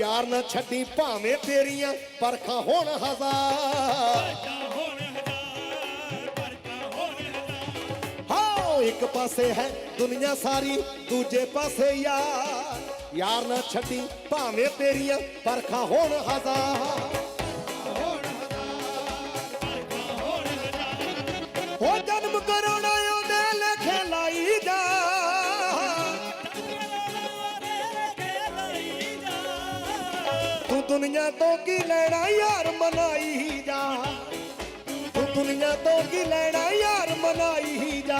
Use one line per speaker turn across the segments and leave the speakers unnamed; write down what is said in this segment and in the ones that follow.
ਯਾਰ ਨਾ ਛੱਡੀ ਭਾਵੇਂ ਤੇਰੀਆਂ, ਪਰਖਾਂ ਹੋਣ ਹਜ਼ਾਰ। ਹਾਂ ਇੱਕ ਪਾਸੇ ਹੈ ਦੁਨੀਆ ਸਾਰੀ, ਦੂਜੇ ਪਾਸੇ ਯਾਰ। ਯਾਰ ਨਾ ਛੱਡੀ ਭਾਵੇਂ ਤੇਰੀਆਂ, ਪਰਖਾਂ ਹੋਣ ਹਜ਼ਾਰ। ਹੋ ਜਨਮ ਦੁਨੀਆ ਤੋਂ ਕੀ ਲੈਣਾ ਯਾਰ ਮਨਾਈ ਜਾ। ਤੂੰ ਦੁਨੀਆ ਤੋਂ ਕੀ ਲੈਣਾ ਯਾਰ ਮਨਾਈ ਜਾ।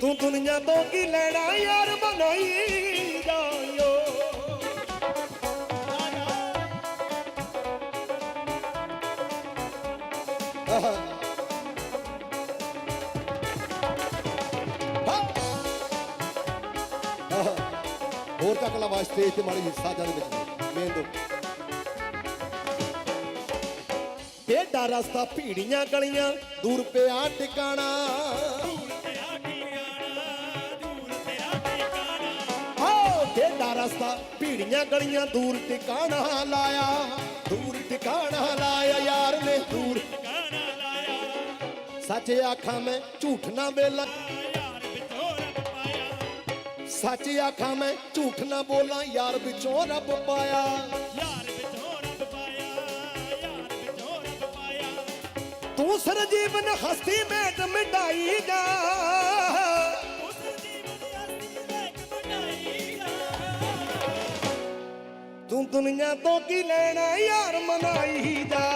ਤੂੰ ਦੁਨੀਆ ਤੋਂ ਕੀ ਲੈਣਾ ਯਾਰ ਮਨਾਈ ਜਾਇਓ ਹੋਰ ਤੱਕ ਲਾ ਵਾਸਤੇ ਤੇ ਮਾੜੀ ਜਿਹੀ ਦੇ ਵਿੱਚ ਮੇਨ ਦੋ। ਟੇਡਾ ਰਸਤਾ ਭੀੜੀਆਂ ਗਲੀਆਂ, ਦੂਰ ਪਿਆ ਟਿਕਾਣਾ ਟੇਡਾ ਰਸਤਾ ਭੀੜੀਆਂ ਗਲੀਆਂ, ਦੂਰ ਟਿਕਾਣਾ ਲਾਇਆ। ਦੂਰ ਟਿਕਾਣਾ ਲਾਇਆ ਯਾਰ ਨੇ, ਦੂਰ। ਸੱਚ ਆਖਾਂ ਮੈਂ ਝੂਠ ਨਾ ਬੇਲਾ। ਸੱਚ ਆਖਾਂ ਮੈਂ ਝੂਠ ਨਾ ਬੋਲਾਂ ਯਾਰ ਵਿੱਚੋਂ ਰੱਬ ਪਾਇਆ। ਤੂੰ ਸਰਜੀਵਨ ਹਸਤੀ ਮੇਟ ਮਿਟਾਈ ਜਾ। ਤੂੰ ਦੁਨੀਆ ਤੋਂ ਕੀ ਲੈਣਾ ਯਾਰ ਮਨਾਈ ਜਾ।